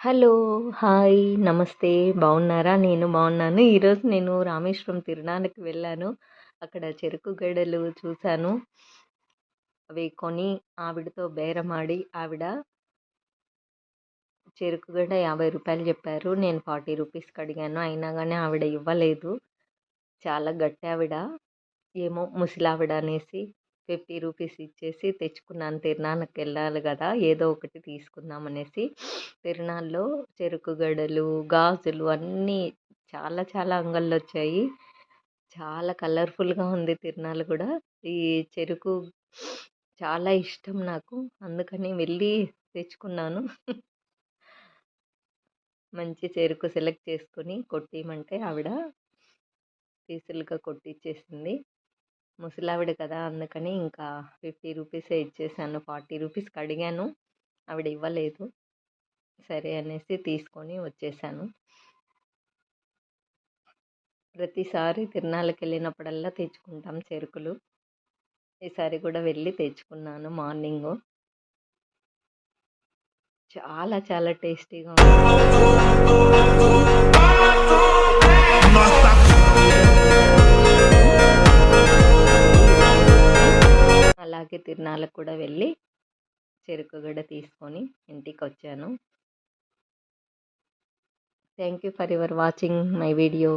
Hello hi నమస్తే. బాగున్నారా నేను బాగున్నాను ఈరోజు నేను రామేశ్వరం తిరునాళ్ళకి వెళ్ళాను. అక్కడ చెరుకు గడలు చూశాను. అవి కొని ఆవిడతో బేరమాడి ఆవిడ చెరుకు గడ యాభై రూపాయలు చెప్పారు. నేను ఫార్టీ రూపీస్కి అడిగాను. అయినా కానీ ఆవిడ ఇవ్వలేదు. చాలా గట్టి ఆవిడ. ఏమో ముసలావిడ అనేసి ఫిఫ్టీ రూపీస్ ఇచ్చేసి తెచ్చుకున్నాను. తిరునాళ్ళకి వెళ్ళాలి కదా ఏదో ఒకటి తీసుకుందాం అనేసి తిరునాళ్ళలో చెరుకు గడలు గాజులు అన్నీ చాలా చాలా అంగళ్ళు వచ్చాయి. చాలా కలర్ఫుల్గా ఉంది తిరునాళ్ళు కూడా. ఈ చెరుకు చాలా ఇష్టం నాకు. అందుకని వెళ్ళి తెచ్చుకున్నాను. మంచి చెరుకు సెలెక్ట్ చేసుకొని కొట్టిమంటే ఆవిడ పీసులుగా కొట్టిచ్చేసింది. ముసలావిడ కదా! అందుకని ఇంకా ఫిఫ్టీ రూపీసే ఇచ్చేసాను. ఫార్టీ రూపీస్కి అడిగాను ఆవిడ ఇవ్వలేదు. సరే అనేసి తీసుకొని వచ్చేసాను. ప్రతిసారి తిరునాళ్ళకి వెళ్ళినప్పుడల్లా తెచ్చుకుంటాం చెరుకులు. ఈసారి కూడా వెళ్ళి తెచ్చుకున్నాను మార్నింగ్. చాలా చాలా టేస్టీగా అలాగే తిరునాళ్ళకు కూడా వెళ్ళి చెరుకుగడ్డ తీసుకొని ఇంటికి వచ్చాను thank you for your watching my video